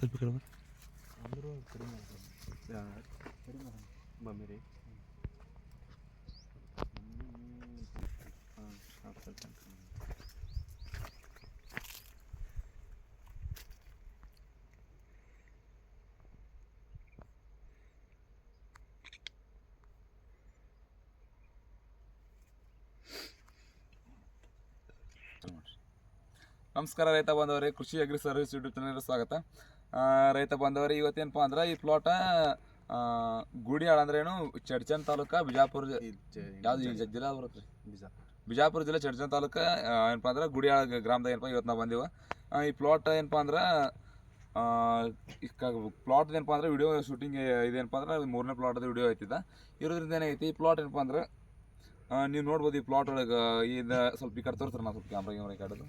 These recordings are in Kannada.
ಸ್ವಲ್ಪ ಕಡಿಮೆ. ಅಂದರೂ ಕಡಿಮೆ ಕಡಿಮೆ ನಮಸ್ಕಾರ ರೈತ ಬಾಂಧವರೇ ಕೃಷಿ ಅಗ್ರಿ ಸರ್ವಿಸ್ ಯೂಟ್ಯೂಬ್ ಚಾನಲ್ಗೆ ಸ್ವಾಗತ ರೈತ ಬಂದವರು ಇವತ್ತೇನಪ್ಪ ಅಂದ್ರೆ ಈ ಪ್ಲಾಟ ಗುಡಿಯಾಳ ಅಂದ್ರೇನು ಚಡ್ಚನ್ ತಾಲೂಕ ಬಿಜಾಪುರ ಯಾವ್ದು ಜಿಲ್ಲಾ ಬರುತ್ತೆ ಬಿಜಾಪುರ. ಬಿಜಾಪುರ ಜಿಲ್ಲೆ ಚಡ್ಚನ್ ತಾಲೂಕ ಏನಪ್ಪ ಅಂದ್ರೆ ಗುಡಿಯಾಳ ಗ್ರಾಮದಾಗ ಏನಪ್ಪ ಇವತ್ತು ನಾವು ಬಂದೀವ. ಈ ಪ್ಲಾಟ್ ಏನಪ್ಪ ಅಂದ್ರೆ ಪ್ಲಾಟ್ ಏನಪ್ಪ ಅಂದ್ರೆ ವಿಡಿಯೋ ಶೂಟಿಂಗ್ ಇದೇನಪ್ಪ ಅಂದ್ರೆ ಮೂರನೇ ಪ್ಲಾಟದ ವಿಡಿಯೋ ಐತಿದ. ಇರೋದ್ರಿಂದ ಏನೈತಿ ಈ ಪ್ಲಾಟ್ ಏನಪ್ಪ ಅಂದ್ರೆ ನೀವು ನೋಡ್ಬೋದು ಈ ಪ್ಲಾಟ್ ಒಳಗೆ ಇದು ಸ್ವಲ್ಪ ಈ ಕಡೆ ತೋರಿಸ್ತಾರೆ ನಾ ಸ್ವಲ್ಪ ಕ್ಯಾಮ್ರಾ ಕ್ಯಾಮ್ರಾ ಈ ಕಡೆದು.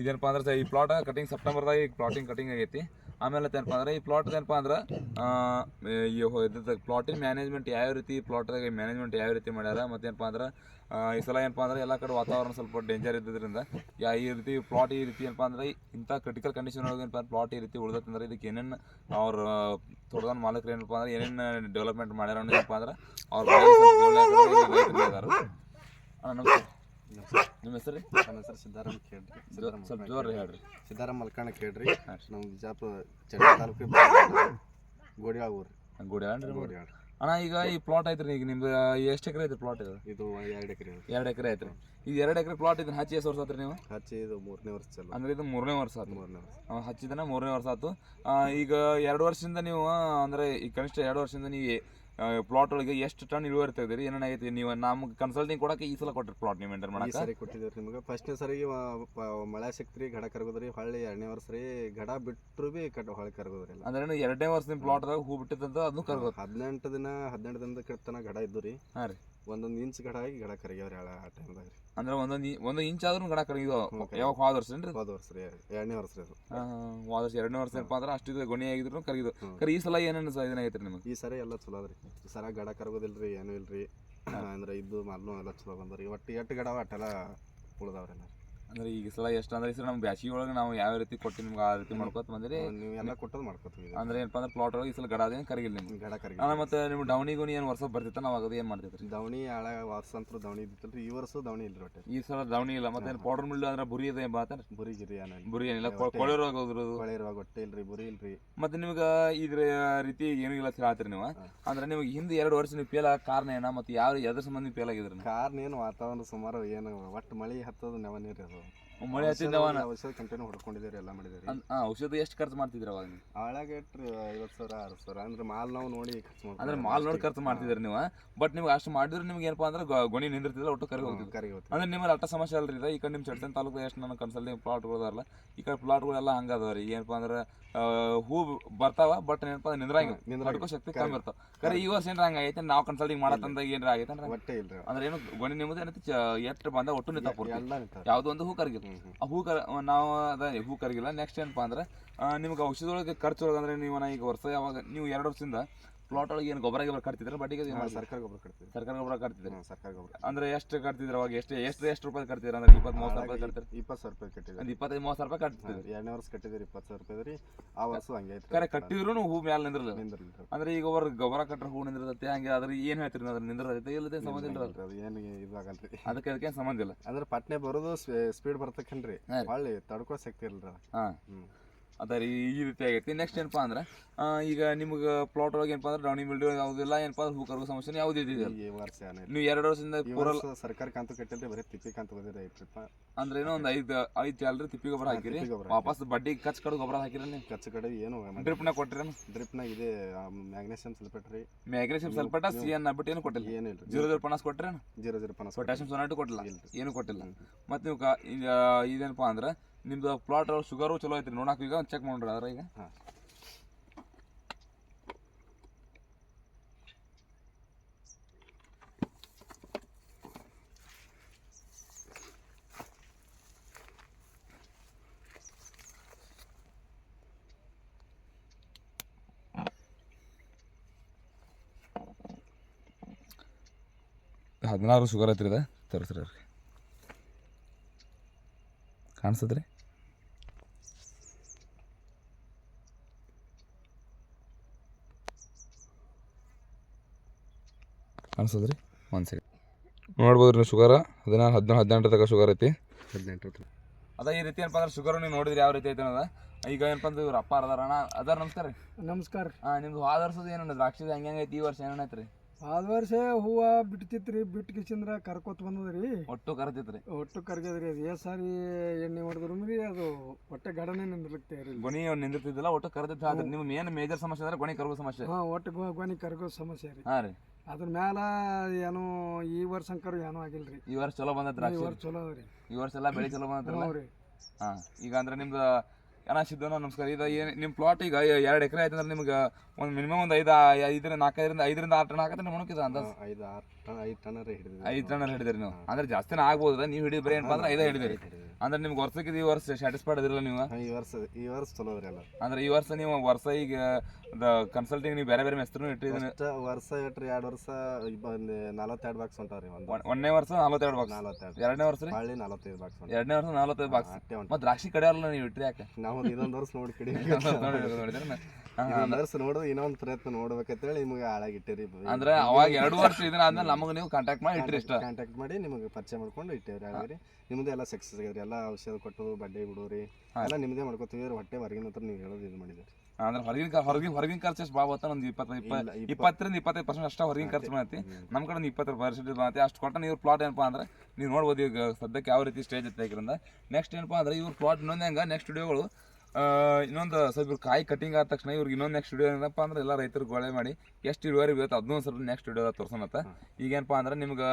ಇದೇನಪ್ಪ ಅಂದ್ರೆ ಈ ಪ್ಲಾಟ್ ಕಟಿಂಗ್ ಸೆಪ್ಟೆಂಬರ್ದಾಗ ಈ ಪ್ಲಾಟಿಂಗ್ ಕಟಿಂಗ್ ಆಗೈತಿ. ಆಮೇಲೆ ಏನಪ್ಪ ಅಂದ್ರೆ ಈ ಪ್ಲಾಟ್ ಏನಪ್ಪ ಅಂದ್ರೆ ಈ ಪ್ಲಾಟಿನ ಮ್ಯಾನೇಜ್ಮೆಂಟ್ ಯಾವ ರೀತಿ ಪ್ಲಾಟ್ದಾಗ ಮ್ಯಾನೇಜ್ಮೆಂಟ್ ಯಾವ ರೀತಿ ಮಾಡ್ಯಾರ, ಮತ್ತೇನಪ್ಪ ಅಂದ್ರೆ ಈ ಸಲ ಏನಪ್ಪ ಅಂದ್ರೆ ಎಲ್ಲ ಕಡೆ ವಾತಾವರಣ ಸ್ವಲ್ಪ ಡೇಂಜರ್ ಇದ್ದಿದ್ರಿಂದ, ಯಾ, ಈ ರೀತಿ ಪ್ಲಾಟ್ ಈ ರೀತಿ ಏನಪ್ಪ ಅಂದ್ರೆ ಇಂಥ ಕ್ರಿಟಿಕಲ್ ಕಂಡೀಷನ್ ಒಳಗೆ ಏನಪ್ಪ ಪ್ಲಾಟ್ ಈ ರೀತಿ ಉಳ್ದತ್ತಂದ್ರೆ ಇದಕ್ಕೆ ಏನೇನು ಅವ್ರ ತೋಟದ ಮಾಲಕರು ಏನಪ್ಪ ಅಂದ್ರೆ ಏನೇನು ಡೆವಲಪ್ಮೆಂಟ್ ಮಾಡ್ಯಾರ ಏನಪ್ಪ ಅಂದ್ರೆ ಅವ್ರ ನಮಸ್ಕಾರ ನಿಮ್ಮ ಹೆಸರು ರೀ? ನನ್ನ ಹೆಸರು ಸಿದ್ದಾರಾಮ್ ಕೇಳ್ರಿ ಸ್ವಲ್ಪ ಜೋರು ಹೇಳ್ರಿ. ಸಿದ್ದಾರಾಮ್ ಮಲ್ಕಣ್ಣ ಕೇಳ್ರಿ. ನಮ್ಮ ಬಿಜಾಪುರ ಚಂದ್ರ ತಾಲೂಕು ಗೋಡಿಯಾಳ ಊರು ಗುಡಿ ಅನ್ರಿ ಗೋಡಿಯಾಳ ಅಣ್ಣ ಈಗ ಈ ಪ್ಲಾಟ್ ಐತ್ರಿ ಈಗ ನಿಮ್ದು ಎಷ್ಟು ಎಕರೆ ಐತ್ರಿ ಪ್ಲಾಟ್ ಇದು? ಇದು ಎರಡು ಎಕರೆ ಎರಡು ಎಕರೆ ಐತ್ರಿ. ಈಗ ಎರಡು ಎಕರೆ ಪ್ಲಾಟ್ ಇದನ್ನ ಹಚ್ಚಿ ಎಷ್ಟು ವರ್ಷ ಆತ್ರಿ ನೀವು? ಹಚ್ಚಿ ಇದು ಮೂರನೇ ವರ್ಷ ಚಲೋ. ಅಂದ್ರೆ ಇದು ಮೂರನೇ ವರ್ಷ ಆತು. ಮೂರನೇ ವರ್ಷ. ಹಚ್ಚಿದನ ಮೂರನೇ ವರ್ಷ ಆತು. ಈಗ ಎರಡು ವರ್ಷದಿಂದ ನೀವು ಅಂದ್ರೆ ಈ ಕನಿಷ್ಠ ಎರಡು ವರ್ಷದಿಂದ ನೀವು ಪ್ಲಾಟ್ ಒಳಗೆ ಎಷ್ಟು ಟನ್ ಇಳುವರಿ ತೆಗೆದಿರಿ ಏನೇನಾಗೈತಿ ನೀವು ನಮ್ಗೆ ಕನ್ಸಲ್ಟಿಂಗ್ ಕೊಡಕ್ಕೆ ಈ ಸಲ ಕೊಟ್ಟಿರಿ ಪ್ಲಾಟ್ ನೀವು ಮೇಂಟೈನ್ ಮಾಡಿ ಮಾಡಕ್ಕೆ? ಸರಿ ಕೊಟ್ಟಿದ್ದೀವಿ ನಿಮ್ಗೆ. ಫಸ್ಟ್ನೇ ಸರಿ ಮಳೆ ಸಿಕ್ತ್ರಿ ಗಡ ಕರ್ಗೋದ್ರಿ ಹೊಳ್ಳಿ ಎರಡನೇ ವರ್ಷ ರೀ ಗಡ ಬಿಟ್ಟರು ಬಿ ಕಟ್ ಹೊಳೆ ಕರ್ಗೋದ್ರಿ ಅಂದ್ರೆ ಎರಡನೇ ವರ್ಷ ನಿಮ್ಮ ಪ್ಲಾಟ್ದಾಗ ಹೂ ಬಿಟ್ಟಿದ್ದಂತ ಅದನ್ನು ಕರ್ಗೋದು. ಹದಿನೆಂಟು ದಿನ ಹದಿನೆಂಟು ದಿನದ ಕಟ್ತನ ಗಡ ಇದ್ದು ರೀ. ಹಾಂ ರೀ. ಒಂದೊಂದು ಇಂಚ್ ಗಡ ಆಗಿ ಗಡ ಕರಗ್ಯಾವ್ರಿ ಆ ಟೈಮ್ದಾಗ ರೀ. ಅಂದ್ರೆ ಒಂದೊಂದು ಒಂದು ಇಂಚ್ ಆದ್ರೂ ಗಡ ಕರಗಿದು ಹ್ಮ್, ಯಾವಾಗ ಹೋದ ವರ್ಷ ಏನ್ರಿ? ಹೋದ ವರ್ಷ ರೀ ಎರಡನೇ ವರ್ಷ ರೀ ಅದು. ಹೋದ ವರ್ಷ ಎರಡನೇ ವರ್ಷ ಏನಪ್ಪ ಅಂದ್ರೆ ಅಷ್ಟು ಗೊಣಿ ಆಗಿದ್ರು ಕರಗಿದು ಹ್ಮ್. ಕರೆ ಈ ಸಲ ಏನೇನು ಇದನ್ನಾಗೈತ್ರಿ ನಿಮಗೆ? ಈ ಸರಿ ಎಲ್ಲ ಚಲೋ ಅದ್ರಿ. ಈ ಸರ ಗಡ ಕರಗೋದಿಲ್ರಿ ಏನೂ ಇಲ್ರಿ. ಅಂದ್ರೆ ಇದ್ದು ಮಲ್ಲು ಎಲ್ಲ ಚಲೋ ಬಂದ್ರಿ ಒಟ್ಟು ಎಟ್ಟು ಗಡ ಅಟ್ಟೆಲ್ಲ ಉಳ್ದಾವ್ರಿ ಎಲ್ಲ ಅಂದ್ರೆ ಈಗ ಸಲ ಎಷ್ಟು ಅಂದ್ರೆ ಈ ಸಲ ನಮ್ಮ ಬ್ಯಾಸಿಗೆ ಒಳಗೆ ನಾವು ಯಾವ ರೀತಿ ಕೊಟ್ಟು ನಿಮ್ಗೆ ಆ ರೀತಿ ಮಾಡ್ಕೊತ ಬಂದಿರಿ. ನೀವು ಎಲ್ಲ ಕೊಟ್ಟದ್ ಮಾಡ್ಕೊತೀವಿ ಅಂದ್ರೆ ಏನಪ್ಪ ಅಂದ್ರೆ ಪ್ಲಾಟ್ ಒಳಗೆ ಈ ಸಲ ಗಡಾದೇನು ಕರಗಿಲ್ಲ ನಿಮ್ಗೆ. ಗಡ ಕರಗಿ ಅಣ್ಣ ಮತ್ತೆ ನಿಮ್ಮ ಡೌನಿ ಗುಣಿ ಏನು ವರ್ಷ ಬರ್ತಿತ್ತ ನಾವು ಅದು ಏನು ಮಾಡ್ತಿದ್ರಿ ದವಣಿ ಆಳ ವರ್ಷ ಅಂತೂ ದವಣಿ ಇದ್ದಿತ್ತಲ್ರಿ ಈ ವರ್ಷ ದವಣಿ ಇಲ್ಲ ಒಟ್ಟೆ. ಈ ಸಲ ಡೌನಿ ಇಲ್ಲ ಮತ್ತೆ ಪೌಡರ್ ಮಿಲ್ ಅಂದ್ರೆ ಬುರಿ ಇದೆ ಬಾತ ಬುರಿ ಗಿರಿ ಏನಿಲ್ಲ ಬುರಿ ಏನಿಲ್ಲ ಕೊಳೆ ರೋಗ ಹೋದ್ರದು. ಹೊಳೆ ರೋಗ ಹೊಟ್ಟೆ ಇಲ್ರಿ ಬುರಿ ಇಲ್ರಿ. ಮತ್ತೆ ನಿಮ್ಗೆ ಇದ್ರ ರೀತಿ ಏನೂ ಇಲ್ಲ ಅಂತ ಹೇಳ್ತೀರಿ ನೀವು? ಅಂದ್ರೆ ನಿಮಗೆ ಹಿಂದೆ ಎರಡು ವರ್ಷ ನೀವು ಫೇಲ್ ಆಗ ಕಾರಣ ಏನ ಮತ್ತೆ ಯಾರು ಎದ್ರ ಸಂಬಂಧ ಫೇಲ್ ಆಗಿದ್ರಿ ಕಾರಣ ಏನು ವಾತಾವರಣ ಸುಮಾರು ಏನು ಒಟ್ಟು ಮಳೆ ಹತ್ತದ ನೆವ ನೀರು ಮಳೆ ಹತ್ತಿದ್ದವನ ಔಷಧ ಕಂಟಿನ್ಯೂ ಹೊಡ್ಕೊಂಡಿದ್ದೀರಿ ಎಲ್ಲ ಮಾಡಿದ್ದೀರಿ. ಹಾ ಔಷಧ ಎಷ್ಟು ಖರ್ಚು ಮಾಡ್ತಿದ್ರಿ ಅವಾಗ ನೀವು? ಆಳಾಗ ಇಟ್ರಿ ಐವತ್ತು ಸಾವಿರ ಅರವತ್ತು ಸಾವಿರ. ಅಂದ್ರೆ ಮಾಲ್ ನಾವು ನೋಡಿ ಖರ್ಚು ಮಾಡ್ತೀವಿ. ಅಂದ್ರೆ ಮಾಲ್ ನೋಡಿ ಖರ್ಚು ಮಾಡ್ತಿದ್ರಿ ನೀವು ಬಟ್ ನಿಮ್ಗೆ ಅಷ್ಟು ಮಾಡಿದ್ರೆ ನಿಮ್ಗೆ ಏನಪ್ಪಾ ಅಂದ್ರೆ ಗೊ- ಗೊಣಿ ನಿಂದಿರ್ತಿದ್ರೆ ಒಟ್ಟು ಕರಿ ಹೋಗ್ತಿದ್ರು ಕರಿ ಇವತ್ತು ಅಂದ್ರೆ ನಿಮ್ಮಲ್ಲಿ ಅಟ್ಟ ಸಮಸ್ಯೆ ಅಲ್ರಿ ಇದು? ಈ ಕಡೆ ನಿಮ್ಮ ಚಡ್ಸನ್ ತಾಲೂಕು ಎಷ್ಟು ನನ್ನ ಕನ್ಸಲ್ಟಿಂಗ್ ಪ್ಲಾಟ್ಗಳು ಅದಾರಲ್ಲ ಈ ಕಡೆ ಪ್ಲಾಟ್ಗಳೆಲ್ಲ ಹಂಗದವ ರೀ. ಏನಪ್ಪ ಅಂದ್ರೆ ಆ, ಹೂ ಬರ್ತಾವ ಬಟ್ ಏನಪ್ಪ ಅಂದ್ರೆ ನಿಂದ್ರಂಗ ನಿಂದ್ರಂಗಿಲ್ಲ. ಶಕ್ತಿ ಕಮ್ಮಿ ಇರ್ತಾವ. ಕರೆ ಈ ವರ್ಷ ಏನ್ರ ಹಂಗ ಐತೆ ನಾವು ಕನ್ಸಲ್ಟಿಂಗ್ ಮಾಡತ್ತಂದಾಗ ಏನ್ರ ಆಗೈತೆ ಅಂದ್ರೆ ಹೊಟ್ಟೆ ಇಲ್ರಿ. ಅಂದ್ರೆ ಏನು ಗೊಣಿ ನಿಮ್ಮದು ಏನೈತಿ ಎಷ್ಟು ಬಂದ ಒಟ್ಟು ನಿಂತ ಎಲ್ಲ ನಿಂತಾವ ಯಾವ್ದೋ ಒಂದು ಹೂ ಕರಗಿಲ್ಲ ಆ ಹೂ ಕರ ನಾವು ಅದ ಹೂ ಕರಗಿಲ್ಲ ನೆಕ್ಸ್ಟ್ ಏನಪ್ಪ ಅಂದ್ರೆ ನಿಮ್ಗೆ ಔಷಧಿ ಒಳಗೆ ಖರ್ಚು ಒಳಗೆ ಅಂದ್ರೆ ನೀವು ಈಗ ವರ್ಷ ಯಾವಾಗ ನೀವು ಎರಡು ವರ್ಷದಿಂದ ಪ್ಲಾಟ್ ಒಳಗೆ ಏನು ಗೊಬ್ಬರ ಗೊಬ್ಬರ ಕಟ್ತಿದ್ರೆ ಬಟ್ ಈಗ? ಸರ್ಕಾರ ಗೊಬ್ಬರ ಕಟ್ತೀವಿ ಸರ್ಕಾರ ಗೊಬ್ಬರ ಕಟ್ತಿದ್ರು? ಸರ್ಕಾರ ಗೊಬ್ಬರ ಅಂದ್ರೆ ಎಷ್ಟು ಕಟ್ತಿದ್ರು ಅವಾಗ? ಎಷ್ಟು ಎಷ್ಟು ಎಷ್ಟು ರೂಪಾಯಿ ಕಟ್ತಿದ್ರು? ಅಂದ್ರೆ ಇಪ್ಪತ್ತು ಮೂವತ್ತು ರೂಪಾಯಿ ಕಟ್ತಾರೆ ಇಪ್ಪತ್ತು ಸಾವಿರ ರೂಪಾಯಿ ಕಟ್ಟಿದ್ರೆ ಒಂದು ಇಪ್ಪತ್ತೈದು ಮೂವತ್ತು ಸಾವಿರ ರೂಪಾಯಿ ಕಟ್ತಿದ್ರು. ಎರಡನೇ ವರ್ಷ ಕಟ್ಟಿದ್ರಿ ಇಪ್ಪತ್ತು ಸಾವಿರ ರೂಪಾಯಿ ರೀ. ಆ ವರ್ಷ ಹಂಗೆ ಆಯ್ತು. ಕರೆ ಕಟ್ಟಿದ್ರು ಹೂ ಮ್ಯಾಲ ನಿಂದ್ರಲ್ಲ ಅಂದ್ರೆ ಈಗ ಅವ್ರ ಗೊಬ್ಬರ ಕಟ್ಟರೆ ಹೂ ನಿಂದಿರ್ತೈತೆ ಹಂಗೆ ಅದ್ರ ಏನ್ ಹೇಳ್ತೀರಿ ಅದ್ರ ನಿಂದಿರ್ತೈತೆ? ಇಲ್ಲದೆ ಸಂಬಂಧ ಇಲ್ಲ ಅದು ಏನು ಇದಾಗಲ್ರಿ. ಅದಕ್ಕೆ ಅದಕ್ಕೆ ಸಂಬಂಧ ಇಲ್ಲ. ಅಂದ್ರೆ ಪಟ್ನೆ ಬರೋದು ಸ್ಪೀಡ್ ಬರ್ತಕ್ಕನ್ರಿ. ಹೊಳ್ಳಿ ತಡ್ಕೋ ಅದು. ಹಾ. ಅದ ರೀ ಈ ರೀತಿ ಆಗೈತಿ. ನೆಕ್ಸ್ಟ್ ಏನಪ್ಪಾ ಅಂದ್ರೆ ಈಗ ನಿಮ್ಗೆ ಪ್ಲಾಟ್ ಒಳಗೆ ಏನಪ್ಪಾ ಅಂದ್ರೆ ಡೌನಿ ಬಿಲ್ಡಿಂಗ್ ಯಾವುದಿಲ್ಲ ಏನಪ್ಪಾ ಅಂದ್ರೆ ಹೂ ಕರುಗೋ ಸಮಸ್ಯೆ ಯಾವ್ದು ಇದೆ ಈ ವರ್ಷ ನೀವು ಎರಡು ವರ್ಷದಿಂದ ಪೂರ ಸರ್ಕಾರ ಕಂತು ಕಟ್ಟಿಲ್ರಿ ಬರೀ ತಿಪ್ಪಿ ಕಂತು ಬಂದಿದೆ ಐತ್ರಪ್ಪ ಅಂದ್ರೆ ಏನೋ ಒಂದು ಐದು ಐದು ಚಾಲ್ರಿ ತಿಪ್ಪಿ ಗೊಬ್ಬರ ಹಾಕಿರಿ. ತಿಪ್ಪಿ ಗೊಬ್ಬರ ವಾಪಸ್ ಬಡ್ಡಿ ಕಚ್ ಕಡೆ ಗೊಬ್ಬರ ಹಾಕಿರಿ ನೀವು. ಕಚ್ಚ ಕಡೆ ಏನು ಡ್ರಿಪ್ನ ಕೊಟ್ಟಿರೇನು ಡ್ರಿಪ್ನಾಗ ಇದೆ ಮ್ಯಾಗ್ನೇಷಿಯಂ ಸಲ್ಫೇಟ್ ರೀ. ಮ್ಯಾಗ್ನೇಷಿಯಂ ಸಲ್ಪೇಟ ಸಿ ಎನ್ ಬಿಟ್ಟು ಏನು ಕೊಟ್ಟಿಲ್ಲ. ಏನು ಇಲ್ಲ ಜೀರೋ ಜೀರೋ ಪನ್ನಾಸ್ ಕೊಟ್ರಿ ಜೀರೋ ಜೀರೋ ಪನಸ್ ಪೊಟ್ಯಾಷಿಯಂ ಸೊನಾಟು ಕೊಟ್ಟಿಲ್ಲ. ಏನು ಕೊಟ್ಟಿಲ್ಲ. ಮತ್ತೆ ನೀವು ಕಾ- ಈಗ ಇದೇನಪ್ಪ ಅಂದ್ರೆ ನಿಮ್ದು ಪ್ಲಾಟ್ ಶುಗರು ಚಲೋ ಐತ್ರಿ. ನೋಡಾಕ ಈಗ ಚೆಕ್ ಮಾಡ್ರಿ ಅದ್ರ ಈಗ. ಹದಿನಾರು ಶುಗರ್ ಐತ್ರಿ ಇದೆ. ತರಿಸ್ರಿ ಅವ್ರಿಗೆ. ಕಾಣಿಸ್ತದ್ರಿ? ಒಂದು ಸೆಕೆಂಡ್ ನೋಡ್ಬೋದು ರೀ ಶುಗರ? ಹದಿನಾರು ಹದಿನೇಳು ಹದಿನೆಂಟು ತನಕ ಶುಗರ್ ಐತಿ. ಹದಿನೆಂಟು ಅದ ಈ ರೀತಿ ಏನಪ್ಪ ಅಂದ್ರೆ ಶುಗರ್ ನೀವು ನೋಡಿದ್ರಿ ಯಾವ ರೀತಿ ಐತೆ ಅನ್ನೋದ? ಈಗ ಏನಪ್ಪ ಅಂದ್ರೆ ಇವ್ರ ಅಪ್ಪ ಅದಾರ. ಅಣ್ಣ ಅದಾರ ನಮಸ್ಕಾರ ರೀ. ನಮಸ್ಕಾರ. ಹಾಂ ನಿಮ್ದು ಹೋದ ವರ್ಷದ ಏನಣ್ಣ ದ್ರಾಕ್ಷಿ ಹೆಂಗೆ ಐತಿ ಈ ವರ್ಷ? ಏನೈತ್ರಿ ಆದ ವರ್ಷ ಹೂವ ಬಿಡ್ತಿತ್ರಿ ಬಿಟ್ಟು ಕಿಸಿಂದ್ರ ಕರ್ಕೋತ ಬಂದದ್ರಿ. ಒಟ್ಟು ಕರ್ತಿತ್ರಿ ಒಟ್ಟು ಕರ್ಗದ್ರಿ ಅದು ಏ ಸಾರಿ ಎಣ್ಣೆ ಹೊಡೆದ್ರು ರೀ ಅದು ಒಟ್ಟೆ ಗಡನೆ ನಿಂದಿರ್ತೆ ರೀ ಗೊನಿ ನಿಂದಿರ್ತಿದ್ದಿಲ್ಲ ಒಟ್ಟು ಕರೆದಿತ್ತು. ಆದ್ರೆ ನಿಮ್ಮ ಮೇನ್ ಮೇಜರ್ ಸಮಸ್ಯೆ ಅಂದ್ರೆ ಗೊನಿ ಕರ್ಗೋ ಸಮಸ್ಯೆ. ಹಾಂ ಒಟ್ಟು ಗೊನಿ ಕರ್ಗೋ ಸಮಸ್ಯೆ ರೀ. ಹಾಂ ರೀ. ಅದ್ರ ಮ್ಯಾಲ ಏನೋ ಈ ವರ್ಷ ಅಂಕರು ಏನೂ ಆಗಿಲ್ರಿ. ಈ ವರ್ಷ ಚಲೋ ಬಂದ್ರಿ ಈ ದ್ರಾಕ್ಷಿ. ವರ್ಷ ಚಲೋ ರೀ ಈ ವರ್ಷ ಎಲ್ಲ ಬೆಳೆ ಚಲೋ ಬಂದ್ರಿ ಹ್ಞೂ ರೀ ಹಾಂ ಈಗ ಅಂದ್ರೆ ನಿಮ್ದು ಸಿದ್ದನ ನಮಸ್ಕಾರ. ಇದು ಏನು ನಿಮ್ಮ ಪ್ಲಾಟ್ ಈಗ ಎರಡು ಎಕರೆ ಆಯ್ತು ಅಂದ್ರೆ ನಿಮ್ಗೆ ಒಂದು ಮಿನಿಮಮ್ ಒಂದು ಐದು ಐದರಿಂದ ನಾಲ್ಕೈದರಿಂದ ಐದರಿಂದ ಆರು ಟನ್ ಹಾಕತ್ತೆ ನಿಮ್ಮ ಮುಣಕಿದ ಅಂದಾಜು? ಐದು ಆರು ಟನ್ ಐದು ಟನ್ ರೀ ಹಿಡಿದ್ವಿ ಐದು ಟನ್ ಹಿಡಿದಿರಿ ನೀವು. ಅಂದ್ರೆ ಜಾಸ್ತಿನ ಆಗ್ಬೋದು ನೀವು ಹಿಡಿದ ಬರೀ ಏನಪ್ಪ ಅಂದ್ರೆ ಐದೇ ಹಿಡಿದಿರಿ. ಅಂದ್ರೆ ನಿಮ್ಗೆ ವರ್ಷಕ್ಕೆ ಈ ವರ್ಷ ಸ್ಯಾಟಿಸ್ಫೈಡ್ ಇದಿರಲ್ಲ ನೀವು? ಈ ವರ್ಷ ಈ ವರ್ಷ ಚಲೋ ಅದ್ರಿ ಎಲ್ಲ. ಅಂದ್ರೆ ಈ ವರ್ಷ ನೀವು ವರ್ಷ ಈಗ ಕನ್ಸಲ್ಟಿಂಗ್ ನೀವು ಬೇರೆ ಬೇರೆ ಹೆಸರು ಇಟ್ಟಿದ್ದೀನಿ ವರ್ಷ ಇಟ್ರಿ ಎರಡು ವರ್ಷ ನಲವತ್ತೆರಡು ಬಾಕ್ಸ್ ಹೊಂಟಾವ್ರಿ ಒಂದು ಒಂದನೇ ವರ್ಷ ನಲವತ್ತೆರಡು ಬಾಕ್ಸ್ ನಲವತ್ತೆರಡು. ಎರಡನೇ ವರ್ಷ ಹಳ್ಳಿ ನಲವತ್ತೈದು ಬಾಕ್ಸ್ ಎರಡನೇ ವರ್ಷ ನಲ್ವತ್ತೈದು ಬಾಕ್ಸ್ ಮತ್ತೆ ದ್ರಾಕ್ಷಿ ಅಲ್ಲ ನೀವು ಇಟ್ರಿ ಯಾಕೆ? ನಾವು ಇದೊಂದು ವರ್ಷ ನೋಡಿ ಕಡಿ ನೋಡಿದ್ರೆ ನೋಡು ಇನ್ನೊಂದು ಪ್ರಯತ್ನ ನೋಡ್ಬೇಕಂತೇಳಿ ನಿಮಗೆ ಹಾಳಾಗಿಟ್ಟಿರಿ ಅಂದ್ರೆ ಅವಾಗ ಎರಡು ವರ್ಷ ಇದನ್ನ ಆದ್ಮೇಲೆ ನಮಗೆ ನೀವು ಕಾಂಟ್ಯಾಕ್ಟ್ ಮಾಡಿ ಇಟ್ಟಿರಿ ಇಷ್ಟ ಕಾಂಟ್ಯಾಕ್ಟ್ ಮಾಡಿ ನಿಮಗೆ ಪರಿಚಯ ಮಾಡ್ಕೊಂಡು ಇಟ್ಟೇವ್ರಿ ಹಾಗಾಗಿ ನಿಮ್ದು ಎಲ್ಲ ಸಕ್ಸಸ್ ಆಗಿದ್ರಿ ಎಲ್ಲ ಔಷಧ ಕೊಟ್ಟು ಬಡ್ಡೆ ಬಿಡೋರಿ ಎಲ್ಲ ನಿಮ್ದೇ ಮಾಡ್ಕೊತೀವಿ ಹೊಟ್ಟೆ ಹೊರಗಿನ ಹತ್ರ ನೀವು ಹೇಳೋದು ಇದು ಮಾಡಿದ್ರಿ ಅಂದ್ರೆ ಹೊರಗಿನ ಹೊರಗಿನ ಹೊರಗಿನ ಖರ್ಚು ಎಷ್ಟು ಭಾಳ ಬತ್ತ ಒಂದು ಇಪ್ಪತ್ತು ಇಪ್ಪತ್ತರಿಂದ ಇಪ್ಪತ್ತೈದು ಪರ್ಸೆಂಟ್ ಅಷ್ಟೇ ಹೊರಗಿನ ಖರ್ಚು ಮಾಡ್ತಿ ನಮ್ಮ ಕಡೆ ಒಂದು ಇಪ್ಪತ್ತು ಪರ್ಸೆಂಟ್ ಬಂದೈತಿ ಅಷ್ಟು ಕೊಟ್ಟ ನೀವು ಪ್ಲಾಟ್ ಏನಪ್ಪ ಅಂದ್ರೆ ನೀವು ನೋಡ್ಬೋದು ಈಗ ಸದ್ಯಕ್ಕೆ ಯಾವ ರೀತಿ ಸ್ಟೇಜ್ ಐತೆ ಹಾಕಿರಿಂದ ನೆಕ್ಸ್ಟ್ ಏನಪ್ಪ ಅಂದ್ರೆ ಇವ್ರ ಪ್ಲಾಟ್ ಇನ್ನೊಂದು ಹೆಂಗೆ ನೆಕ್ಸ್ಟ್ ಸ್ಟುಡಿಯೋಗಳು ಇನ್ನೊಂದು ಸ್ವಲ್ಪ ಇವ್ರು ಕಾಯಿ ಕಟಿಂಗ್ ಆದ ತಕ್ಷಣ ಇವ್ರಿಗೆ ಇನ್ನೊಂದು ನೆಕ್ಸ್ಟ್ ಸ್ಟುಡಿಯೋ ಏನಪ್ಪ ಅಂದ್ರೆ ಎಲ್ಲ ರೈತರು ಗೊಳೆ ಮಾಡಿ ಎಷ್ಟು ಇಳುವರಿ ಬೀಳುತ್ತೆ ಅದನ್ನೂ ಸ್ವಲ್ಪ ನೆಕ್ಸ್ಟ್ ವಿಡಿಯೋ ತೋರ್ಸೋಣತ್ತ ಈಗ ಏನಪ್ಪಾ ಅಂದ್ರೆ ನಿಮ್ಗೆ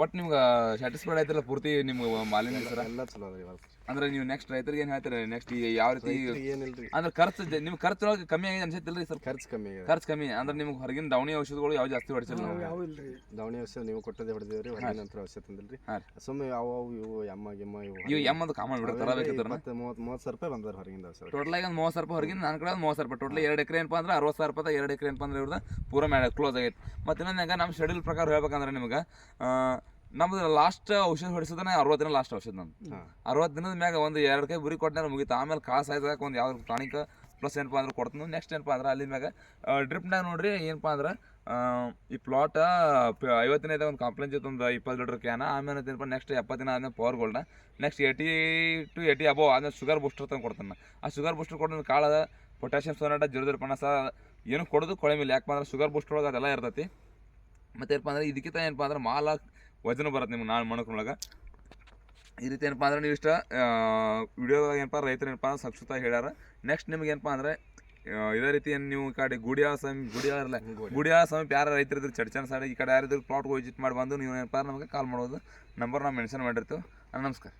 ಒಟ್ಟು ನಿಮ್ಗೆ ಸ್ಯಾಟಿಸ್ಫೈಡ್ ಆಯ್ತಲ್ಲ ಪೂರ್ತಿ ನಿಮ್ಗೆ ಮಾಲಿನ್ಯ ಸರ? ಎಲ್ಲ ಚಲೋ ಅದ ಅಂದ್ರೆ ನೀವು ನೆಕ್ಸ್ಟ್ ರೈತರಿಗೆ ಏನು ಹೇಳ್ತೀರಿ? ನೆಕ್ಸ್ಟ್ ಯಾವ ರೀತಿ ಏನಿಲ್ರಿ? ಅಂದ್ರೆ ಖರ್ಚು ನಿಮ್ಗೆ ಖರ್ಚು ಒಳಗೆ ಕಮ್ಮಿ ಆಗಿದೆ ಅನ್ಸತ್ತಿಲ್ರಿ ಸರ್? ಖರ್ಚು ಕಮ್ಮಿ ಖರ್ಚು ಕಮ್ಮಿ. ಅಂದ್ರೆ ನಿಮ್ಗೆ ಹೊರಗಿನ ದವಣಿ ಔಷಧಗಳು ಯಾವ ಜಾಸ್ತಿ ಹೊಡಿಸಿಲ್ಲ ನಾವು ಯಾವ ಇಲ್ರಿ. ದವಣಿ ಔಷಧ ನೀವು ಕೊಟ್ಟದೇ ಹೊಡೆದೇವ್ರಿ ಹೊರಗಿನ ನಂತರ ಔಷಧ ತಂದಿಲ್ರಿ. ಸುಮ್ಮನೆ ಯಾವ ಇವು ಎಮ್ಮ ಗಿಮ್ಮ ಇವು ಇವು ಎಮ್ಮದು ಕಾಮನ್ ಬಿಡ ತರ ಬೇಕಿದ್ರೆ ಮತ್ತೆ ಮೂವತ್ತು ಮೂವತ್ತು ಸಾವಿರ ರೂಪಾಯಿ ಬಂದ್ರೆ ಹೊರಗಿಂದ ಔಷಧ. ಟೋಟಲ್ ಆಗಿ ಒಂದು ಮೂವತ್ತು ಸಾವಿರ ರೂಪಾಯಿ ಹೊರಗಿನ ನನ್ನ ಕಡೆ ಒಂದು ಮೂವತ್ತು ಸಾವಿರ ರೂಪಾಯಿ. ಟೋಟಲ್ ಎರಡು ಎಕರೆ ಏನಪ್ಪ ಅಂದ್ರೆ ಅರವತ್ತು ಸಾವಿರ ರೂಪಾಯಿ ಎರಡು ಎಕರೆ ಏನಪ್ಪ ಅಂದ್ರೆ ಇವ್ರದ್ದು ಪೂರ ಮ್ಯಾಡ ಕ್ಲೋಸ್ ಆಗೈತೆ. ಮತ್ತೆ ಇನ್ನೊಂದು ಹೆಂಗೆ ನಮ್ಮ ಶೆಡ್ಯೂಲ್ ಪ್ರಕಾರ ಹೇಳ್ಬೇಕಂದ್ರೆ ನಿಮ್ಗೆ ನಮ್ದು ಲಾಸ್ಟ್ ಔಷಧ ಹೊಡಿಸೋದನ್ನ ಅರವತ್ತು ದಿನ ಲಾಸ್ಟ್ ಔಷಧ ನಮ್ದು. ಅರವತ್ತು ದಿನದ ಮ್ಯಾಗ ಒಂದು ಎರಡು ಕೈ ಬುರಿ ಕೊಟ್ಟನ ಮುಗಿತು. ಆಮೇಲೆ ಕಾಸು ಆಯ್ದಾಗ ಒಂದು ಯಾವ್ದು ಟಾನಿಕ್ ಪ್ಲಸ್ ಏನಪ್ಪ ಅಂದ್ರೆ ಕೊಡ್ತೀನಿ ನೆಕ್ಸ್ಟ್ ಏನಪ್ಪ ಅಂದ್ರೆ ಅಲ್ಲಿ ಮ್ಯಾಗ ಡ್ರಿಪ್ನಾಗ ನೋಡ್ರಿ ಏನಪ್ಪ ಅಂದ್ರೆ ಈ ಪ್ಲಾಟ್ ಐವತ್ತಿನ ಒಂದು ಕಂಪ್ಲೇಂಟ್ ಇತ್ತು ಒಂದು ಇಪ್ಪತ್ತು ಲೀಟ್ರ್ ಕ್ಯಾನ ಆಮೇಲೆ ಏನಪ್ಪ ನೆಕ್ಸ್ಟ್ ಎಪ್ಪತ್ತು ದಿನ ಆದ್ಮೇಲೆ power ಗೋಲ್ಡ next eighty to eighty ಅಬೋ ಆದ್ಮೇಲೆ ಶುಗರ್ ಬೂಸ್ಟರ್ ತಂದು ಕೊಡ್ತಾನೆ ಆ ಶುಗರ್ ಬೂಸ್ಟರ್ ಕೊಡೋದು ಕಾಳದ ಪೊಟ್ಯಾಷಿಯಂ ಸೋನಾಟ ಜೀರೋ ಜೀರೋ ಪಣಸ ಏನು ಕೊಡೋದು ಕೊಳಮಿಲ್ಲ ಮೇಲೆ. ಯಾಕಪ್ಪ ಅಂದ್ರೆ ಶುಗರ್ ಬೂಸ್ಟರ್ ಒಳಗೆ ಅದೆಲ್ಲ ಇರ್ತೈತಿ. ಮತ್ತೆ ಏನಪ್ಪ ಅಂದ್ರೆ ಇದಕ್ಕಿಂತ ಏನಪ್ಪ ಅಂದ್ರೆ ಮಾಲ ವಜನ ಬರುತ್ತೆ ನಿಮ್ಗೆ ನಾಳೆ ಮಣಕ್ರೊಳಗೆ ಈ ರೀತಿ ಏನಪ್ಪ ಅಂದ್ರೆ ನೀವು ಇಷ್ಟ ವಿಡಿಯೋದಾಗ ಏನಪ್ಪ ರೈತರು ಏನಪ್ಪ ಅಂದ್ರೆ ಸಂಕ್ಷಿಪ್ತ ಹೇಳ್ಯಾರ. ನೆಕ್ಸ್ಟ್ ನಿಮ್ಗೆ ಏನಪ್ಪ ಅಂದ್ರೆ ಇದೇ ರೀತಿ ಏನು ನೀವು ಈ ಕಡೆ ಗುಡಿಯಾಳ ಸಮೀಪ ಇರಲ್ಲ, ಗುಡಿಯ ಸಮೀಪ ಯಾರು ರೈತರು ಇದ್ರೆ ಚರ್ಚನ ಸೈಡ್ ಈ ಕಡೆ ಯಾರಿದ್ರು ಪ್ಲಾಟ್ ವಿಸಿಟ್ ಮಾಡಿ ಬಂದು ನೀವು ಏನಪ್ಪ ನಮಗೆ ಕಾಲ್ ಮಾಡೋದು. ನಂಬರ್ ನಾವು ಮೆನ್ಷನ್ ಮಾಡಿರ್ತೀವಿ. ನಮಸ್ಕಾರ.